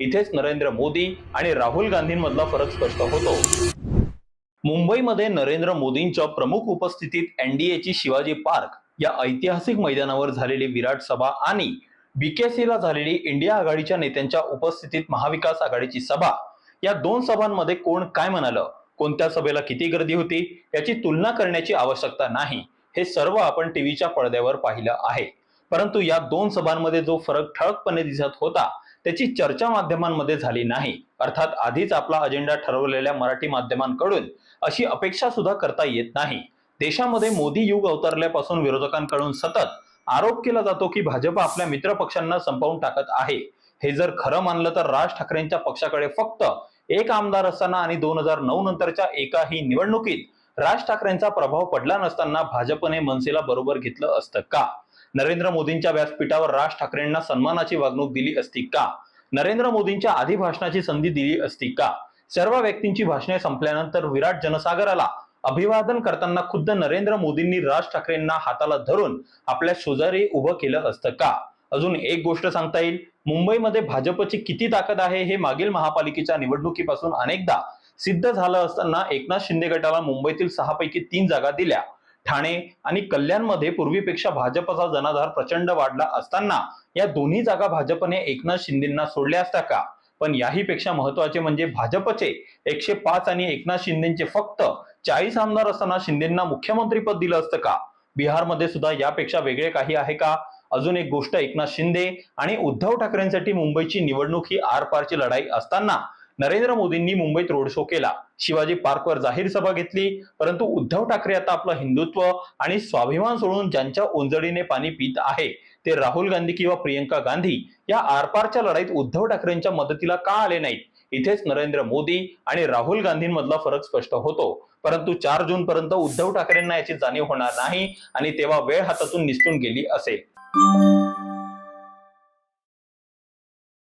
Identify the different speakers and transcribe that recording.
Speaker 1: इथेच नरेंद्र मोदी आणि राहुल गांधींमधला फरक स्पष्ट होतो. मुंबईमध्ये नरेंद्र मोदींच्या प्रमुख उपस्थितीत एनडीएची शिवाजी पार्क या ऐतिहासिक मैदानावर झालेली विराट सभा आणि बीकेसीला झालेली इंडिया आघाडीच्या नेत्यांच्या उपस्थितीत महाविकास आघाडीची सभा या दोन सभांमध्ये कोण काय म्हणालं? कोणत्या सभेला किती गर्दी होती? याची तुलना करण्याची आवश्यकता नाही हे सर्व आपण टीव्हीच्या पडद्यावर पाहिलं आहे. परंतु या दोन सभांमध्ये जो फरक ठळकपणे दिसत होता त्याची चर्चा माध्यमांमध्ये झाली नाही. अर्थात आधीच आपला अजेंडा ठरवलेल्या मराठी माध्यमांकडून अशी अपेक्षा सुद्धा करता येत नाही. देशामध्ये मोदी युग अवतरल्यापासून विरोधकांकडून सतत आरोप केला जातो की भाजप आपल्या मित्रपक्षांना संपवून टाकत आहे. हे जर खरं मानलं तर राज ठाकरेंच्या पक्षाकडे फक्त एक आमदार असताना आणि दोन हजार नऊ नंतरच्या एकाही निवडणुकीत राज ठाकरेंचा प्रभाव पडला नसताना भाजपने मनसेला बरोबर घेतलं असतं का? नरेंद्र मोदींच्या व्यासपीठावर राज ठाकरेंना सन्मानाची वागणूक दिली असती का? नरेंद्र मोदींच्या आधी भाषणाची संधी दिली असती का? सर्व व्यक्तींची भाषणे संपल्यानंतर विराट जनसागराला अभिवादन करताना खुद्द नरेंद्र मोदींनी राज ठाकरेंना हाताला धरून आपल्या शेजारी उभं केलं असतं का? अजून एक गोष्ट सांगता येईल. मुंबईमध्ये भाजपची किती ताकद आहे हे मागील महापालिकेच्या निवडणुकीपासून अनेकदा सिद्ध झालं असताना एकनाथ शिंदे गटाला मुंबईतील सहापैकी तीन जागा दिल्या. ठाणे आणि कल्याणमध्ये पूर्वीपेक्षा भाजपचा जनाधार प्रचंड वाढला असताना या दोन्ही जागा भाजपने एकनाथ शिंदेना सोडल्या असता का? पण याहीपेक्षा महत्त्वाचे म्हणजे भाजपचे एकशे पाच आणि एकनाथ शिंदेचे फक्त चाळीस आमदार असताना शिंदेना मुख्यमंत्रीपद दिलं असतं का? बिहारमध्ये सुद्धा यापेक्षा वेगळे काही आहे का? अजून एक गोष्ट एकनाथ शिंदे आणि उद्धव ठाकरेंसाठी मुंबईची निवडणूक ही आरपारची लढाई असताना नरेंद्र मोदींनी मुंबईत रोड शो केला. शिवाजी पार्कवर जाहीर सभा घेतली. परंतु उद्धव ठाकरे आता आपलं हिंदुत्व आणि स्वाभिमान सोडून ज्यांच्या ओंजळीने पाणी पित आहे ते राहुल गांधी किंवा प्रियंका गांधी या आरपारच्या लढाईत उद्धव ठाकरेंच्या मदतीला का आले नाहीत? इथेच नरेंद्र मोदी आणि राहुल गांधींमधला फरक स्पष्ट होतो. परंतु चार जून पर्यंत उद्धव ठाकरेंना याची जाणीव होणार नाही आणि तेव्हा वेळ हातातून निसटून गेली असेल.